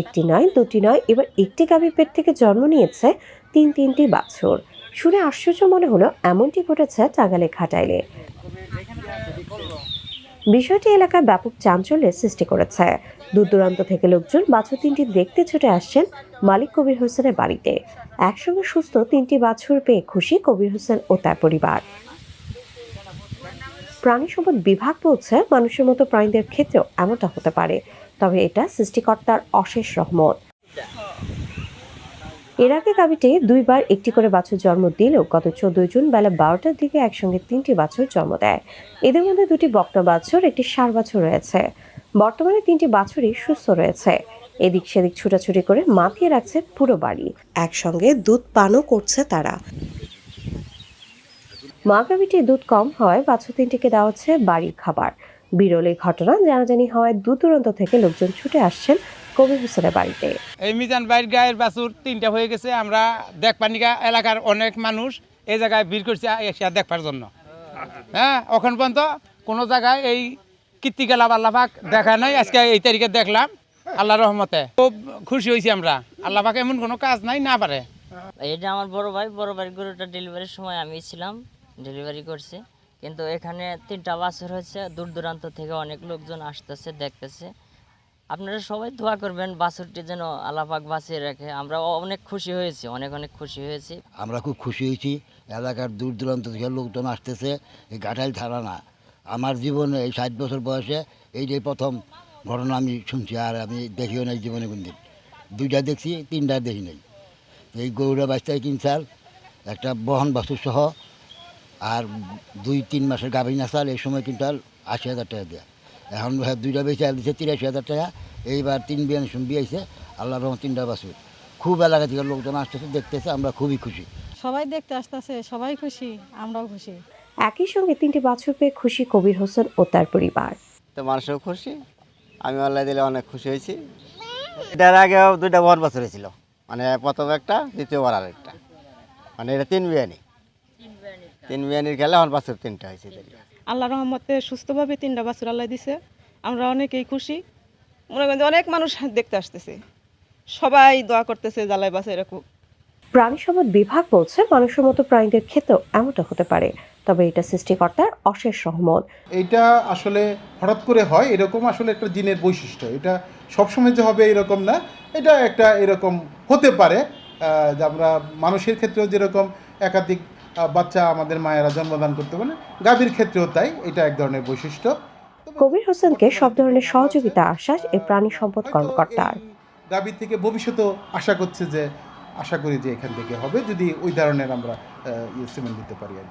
একটি নয়, দুটি নয়, এবার একটি গাভীর পেট থেকে জন্ম নিয়েছে তিন তিনটি বাছুর। শুনে আশ্চর্য মনে হলো, এমনটি ঘটেছে টাঙ্গালে ঘাটাইলে। বিষয়টি এলাকায় ব্যাপক চাঞ্চল্যের সৃষ্টি করেছে। দূর দূরান্ত থেকে লোকজন বাছুর তিনটি দেখতে ছুটে আসছেন মালিক কবির হোসেনের বাড়িতে। একসঙ্গে সুস্থ তিনটি বাছুর পেয়ে খুশি কবির হোসেন ও তার পরিবার। প্রাণী সম্পদ বিভাগ বলছে, মানুষের মতো প্রাণীদের ক্ষেত্রেও এমনটা হতে পারে। তবে এটা সৃষ্টিকর্তার অশেষ রহমত। এর আগে গাবিটি দুইবার একটি করে বাছুর জন্ম দিলেও গত চোদ্দই জুন বেলা বারোটার দিকে একসঙ্গে তিনটি বাছুর জন্ম দেয়। এদের মধ্যে দুটি বক্তা বাছুর, একটি সার বাছুর রয়েছে। বর্তমানে তিনটি বাছুরই সুস্থ রয়েছে। এদিক সেদিক ছুটাছুটি করে মাতিয়ে রাখছে পুরো বাড়ি। একসঙ্গে দুধ পানও করছে তারা। মা গাভীটির দুধ কম হয় বাছুর তিনটিকে দেওয়া হচ্ছে বাড়ির খাবার। বিরল এই ঘটনা জানাজানি হওয়ায় দূর দূরান্ত থেকে লোকজন ছুটে আসছেন কবির হোসেনের বাড়িতে। এই মিজান বাইর গায়ের বাছুর তিনটা হয়ে গেছে। আমরা দেখপানিকা এলাকার অনেক মানুষ এই জায়গায় ভিড় করছে এসে দেখবার জন্য। হ্যাঁ ওখান পর্যন্ত কোনো জায়গায় এই কীর্তিকালা আল্লাহাক দেখা নাই। আজকে এই তারিখে দেখলাম আল্লাহ রহমতে। খুব খুশি হয়েছি আমরা। আল্লাহাক এমন কোনো কাজ নাই না পারে। এটা আমার বড় ভাই। বড় ভাই গরুটা ডেলিভারির সময় আমি ছিলাম। ডেলিভারি করছি। কিন্তু এখানে তিনটা বাছর হয়েছে, দূর দূরান্ত থেকে অনেক লোকজন আসতেছে, দেখতেছে। আপনারা সবাই দোয়া করবেন বাছরটি যেন আল্লাপাক বাঁচিয়ে রাখে। আমরা অনেক খুশি হয়েছি, অনেক অনেক খুশি হয়েছি। আমরা খুব খুশি হয়েছি, এলাকার দূর দূরান্ত থেকে লোকজন আসতেছে, এই ঘাটাইল থানা না। আমার জীবনে এই ষাট বছর বয়সে এই যে প্রথম ঘটনা আমি শুনছি, আর আমি দেখিও নাই জীবনে কোনদিন। দুইটা দেখছি, তিনটা দেখি নাই। এই গরুরা বাচ্চায় কিনছাল একটা বহন বাছুর সহ আর দুই তিন মাসের গাভীন আসাল এই সময় কিনতাল আশি হাজার টাকা দেয়া। এখন দুইটা বেশি আর দিচ্ছে তিরাশি হাজার টাকা এইবার তিন বিয়ান শুন বিয়েছে আল্লাহ রহমান তিনটা বাছুর। খুব এলাকা থেকে লোকজন আসতেছে দেখতেছে আমরা খুবই খুশি। সবাই দেখতে আসতেছে সবাই খুশি আমরাও খুশি। একই সঙ্গে তিনটি বাছুর পেয়ে খুশি কবির হোসেন ও তার পরিবার। তো মানুষও খুশি আমি আল্লাহ দিলে অনেক খুশি হয়েছি। এটার আগেও দুইটা বর বছর হয়েছিল মানে প্রথম একটা দ্বিতীয়বার আর একটা মানে এটা তিন বিয়ানি। তিন বিয়ানির খেলে আমার বছর তিনটা হয়েছে আল্লাহ রহমতে সুস্থভাবে তিনটা বাছুর আল্লাহ দিছে। আমরা অনেকেই খুশি। মনে করেন যে অনেক মানুষ দেখতে আসতেছে। সবাই দোয়া করতেছে জ্বালাই বাসে এরকম প্রাণী সম্পদ বিভাগ বলছে মানুষের মতো প্রাণীদের ক্ষেত্রেও এমনটা হতে পারে। তবে এটা সৃষ্টিকর্তার অশেষ সহমত। এটা আসলে হঠাৎ করে হয় এরকম আসলে একটা জিনের বৈশিষ্ট্য। এটা সবসময় যে হবে এরকম না এটা একটা এরকম হতে পারে। যে আমরা মানুষের ক্ষেত্রেও যেরকম একাধিক বাচ্চা আমাদের মায়েরা জন্মদান করতে পারে। গাভীর ক্ষেত্রেও তাই এটা এক ধরনের বৈশিষ্ট্য। কবির হোসেনকে সব ধরনের সহযোগিতা আশ্বাস এই প্রাণী সম্পদ কর্মকর্তার। গাভীর থেকে ভবিষ্যতেও আশা করছে যে আশা করি যে এখান থেকে হবে যদি ওই ধরনের আমরা আহ, ইয়ে সিমেন্ট দিতে পারি আর কি।